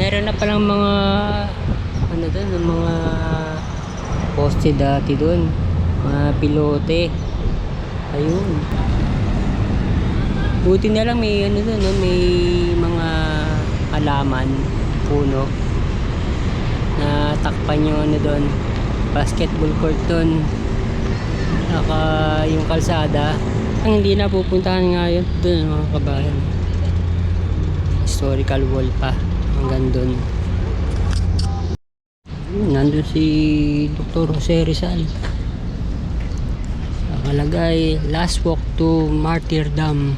Meron na palang mga ano doon, mga poste dati doon. Mga pilote. Ayun. Buti na lang may ano doon, no? may mga alaman, puno na takpan yung ano doon, basketball court doon. Saka yung kalsada. Ang hindi na pupuntahan ngayon doon mga kabayan. Historical wall pa hanggang doon. Nandun si Dr. Jose Rizal. Nakalagay, last walk to Martyrdom.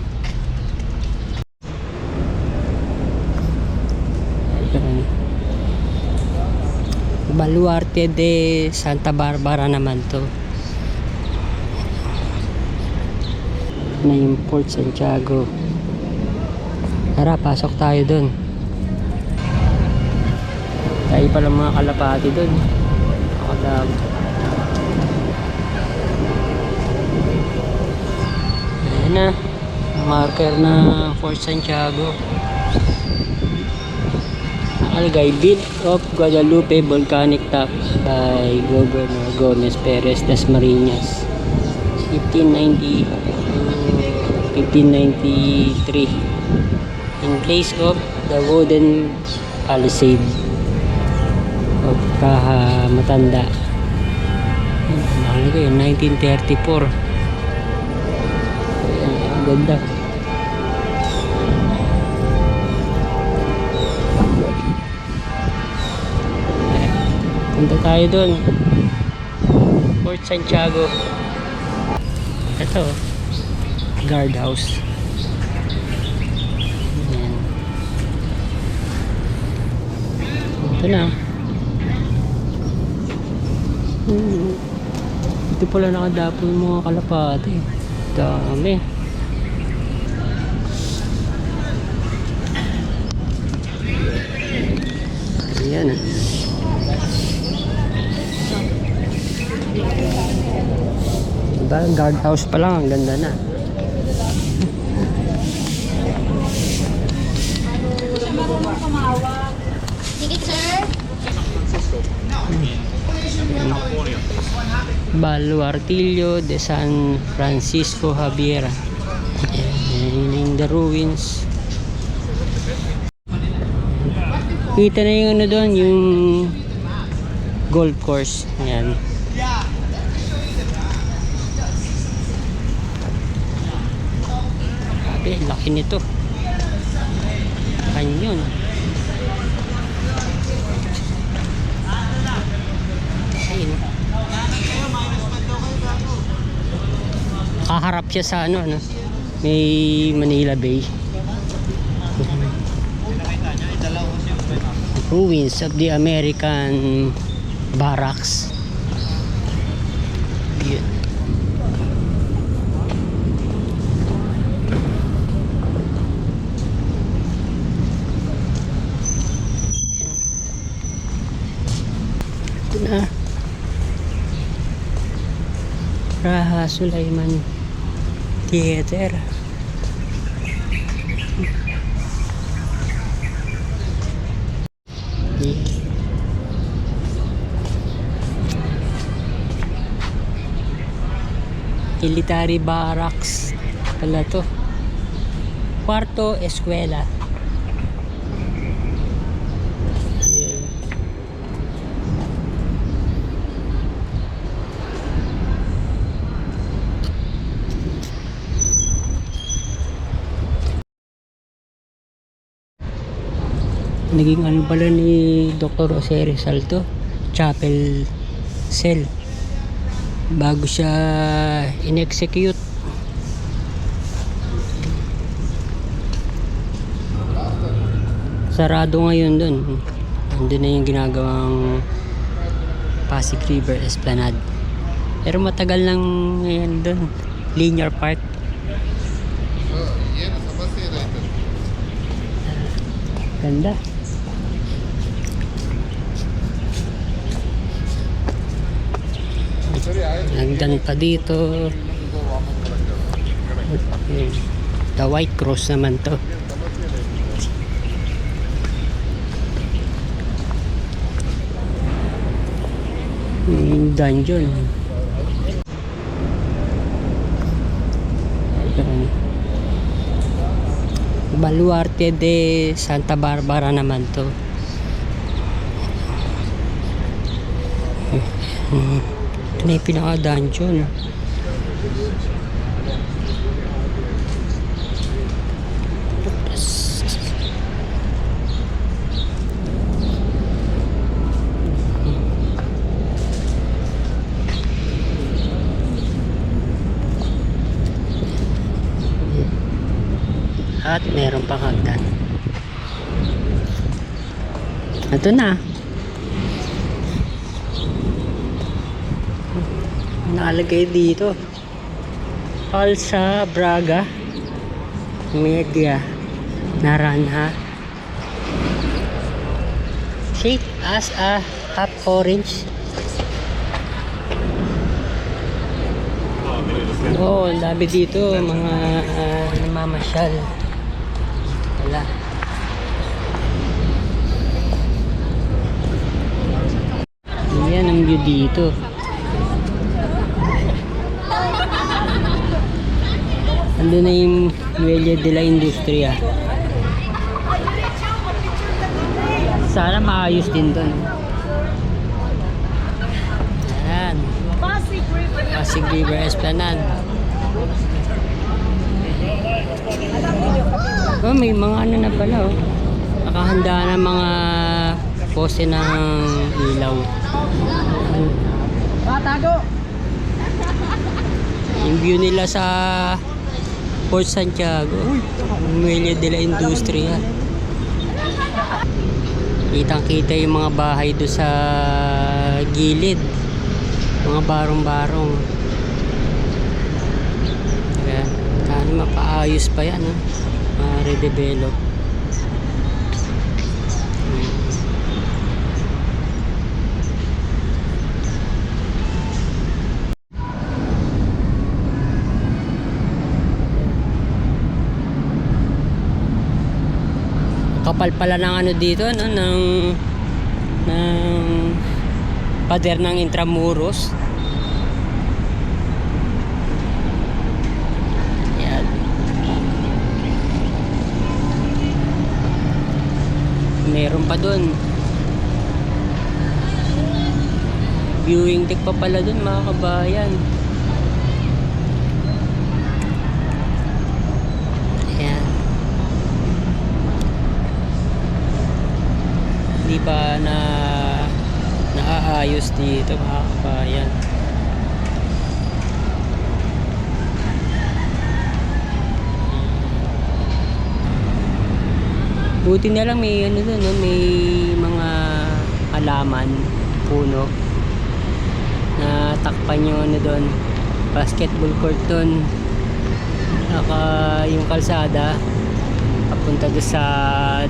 Baluarte de Santa Barbara naman to. Na yung Port Santiago. Tara, pasok tayo dun. Tayo pala mga kalapati dun. Nakalag. Ayan na. Marker na Fort Santiago. Nakalagay, Built of Guadalupe Volcanic Top by Governor Gomez Perez Dasmariñas. 1590 to 1593 in place of the wooden palisade of Kaha Matanda. Nakalagay, 1934. Ang ganda. Punta tayo doon. Fort Santiago. Ito. Guardhouse. Ayan. Ito na. Hmm. Ito pala nakadapo yung mga kalapate. Dami. Ayan. Diba? Guardhouse pa lang. Ang ganda na. Sige, Baluartillo de San Francisco Javiera. Ayan, the ruins. Kita na yung ano doon, yung golf course. Ayan. Grabe, laki nito. Canyon. Ayun. Kaharap siya sa ano, ano, may Manila Bay. Ruins of the American barracks. Yun. Ito na. Raha Sulaiman Theater. Military Barracks pala to. Kwarto Eskwela. Naging ano pala ni Dr. Jose Rizal to chapel cell. Bago siya in-execute. Sarado ngayon dun. Andun na yung ginagawang Pasig River Esplanade. Pero matagal lang ngayon dun. Linear park. Ganda hagdan pa dito. Hmm. The white cross naman to. Hmm, dungeon. Baluarte de Santa Barbara naman to. Mm-hmm na yung pinaka-dungeon. At meron pang hagdan. Ito na. Nakalagay dito. Alsa Braga Media. Naranja. Shape as a hot orange. Oh, ang dito mga uh, namamasyal. Wala. Yan ang view dito Ando na yung Nuelia de la Industria. Sana maayos din doon. Ayan. Pasig River Esplanade. Oh, may mga ano na pala oh. Nakahanda na mga pose ng ilaw. Katago! Yung view nila sa Port Santiago, Muelle de la Industria. Kitang-kita yung mga bahay do sa gilid. Mga barong-barong. Kaya, sana mapaayos pa yan, ha? Ma-redevelop. Kapal pala ng ano dito no? Ng ng pader ng Intramuros. Yan. Meron pa dun. Viewing deck pa pala dun mga kabayan ayan hindi pa na naaayos dito mga kabayan. Buti na lang may ano doon no? may mga halaman puno na takpan yung ano doon basketball court doon saka yung kalsada papunta doon sa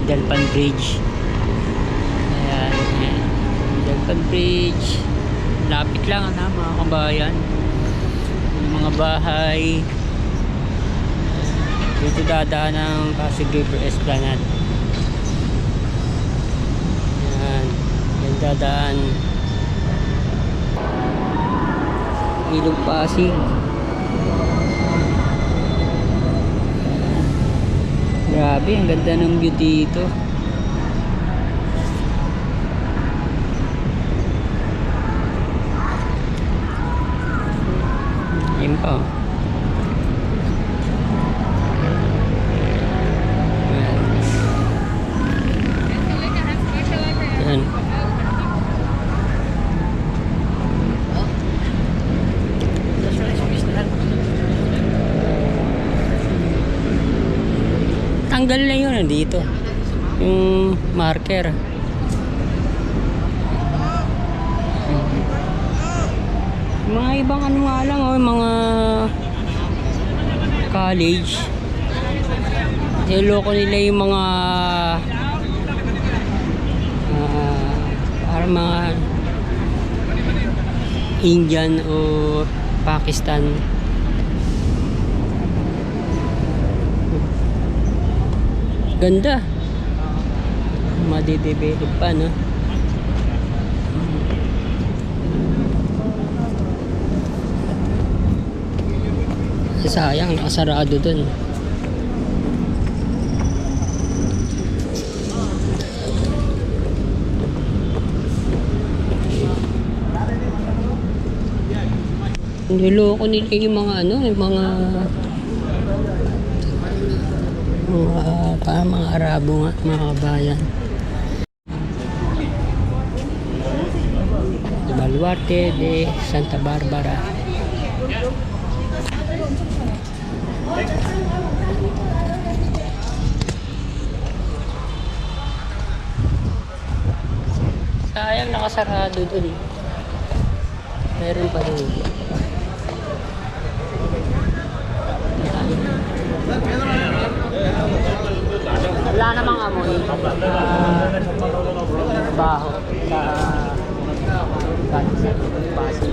Delpan Bridge Ayan, Bridge. Lapit lang ano, mga kabayan. Yung mga bahay. Dito dadaan ng Pasig River Esplanade. Ayan. Yan dadaan. Ilog Pasig. Grabe, ang ganda ng view dito. Pa. Ayan. Ayan. Tanggal na yun dito. Yung marker. Mga ibang ano nga lang, oh, mga college. Niloko nila yung mga ah, para mga Indian o Pakistan. Ganda. Madidevelop pa, no? Sayang, nakasarado dun. Niloko nila yung mga ano, yung mga mga pa mga Arabo nga, mga kabayan. Baluarte de Santa Barbara. Sayang nakasarado dun. Meron pa rin. Wala namang amoy. Ah, baho. Sa Pasig.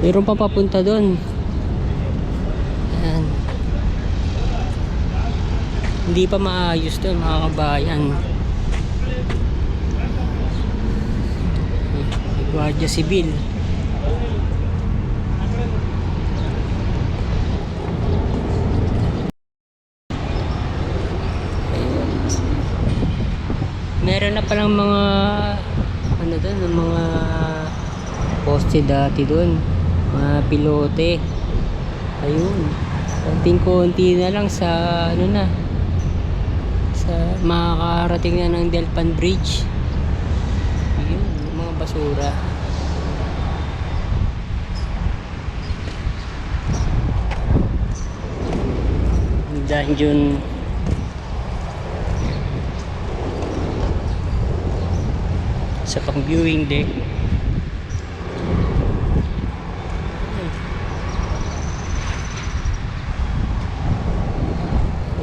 Meron pa papunta doon. Yan. Hindi pa maayos doon mga kabayan. Guardia Civil. Meron na palang mga ano doon, mga poste dati doon. Mga pilote. Ayun. Konting-konti na lang sa ano na sa makakarating na ng Delpan Bridge. Ayun, mga basura. Dungeon sa pang viewing deck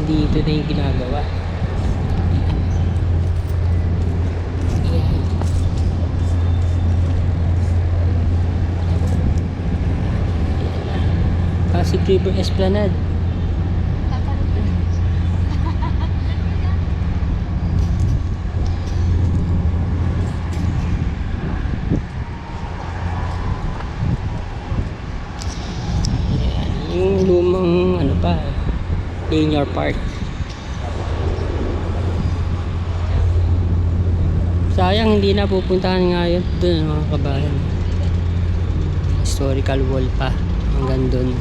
dito na yung ginagawa. Pasig River Esplanade Ayan, yung lumang ano pa linear park. Sayang hindi na pupuntahan nga yun. Dun mga kabayan. Historical wall pa. Hanggang dun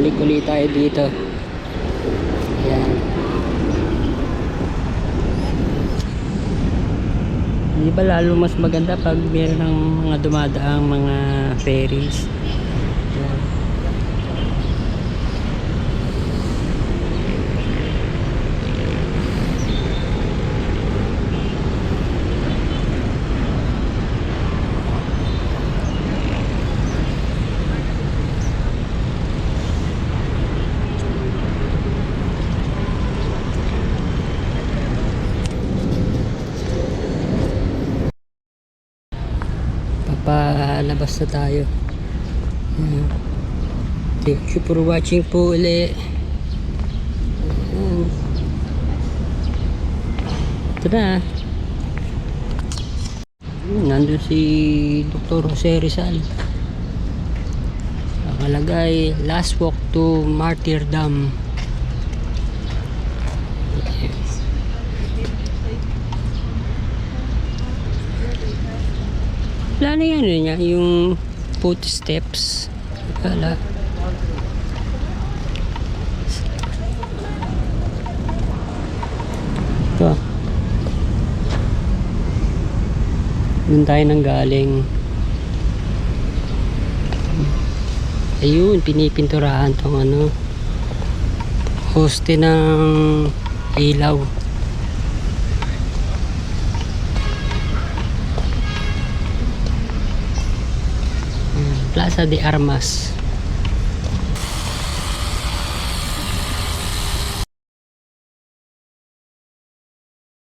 balik ulit tayo dito. Ayan. Di ba lalo mas maganda pag meron ng mga dumadaang mga ferries? Yan. Papalabas na tayo Ayan. thank you for watching po uli Ayan. ito na nandun si Dr. Jose Rizal nakalagay last walk to Martyrdom Wala na yan, niya, yung footsteps. Wala. Ito. Doon tayo nang galing. Ayun, pinipinturahan tong ano. Hoste ng ilaw. Plaza de Armas.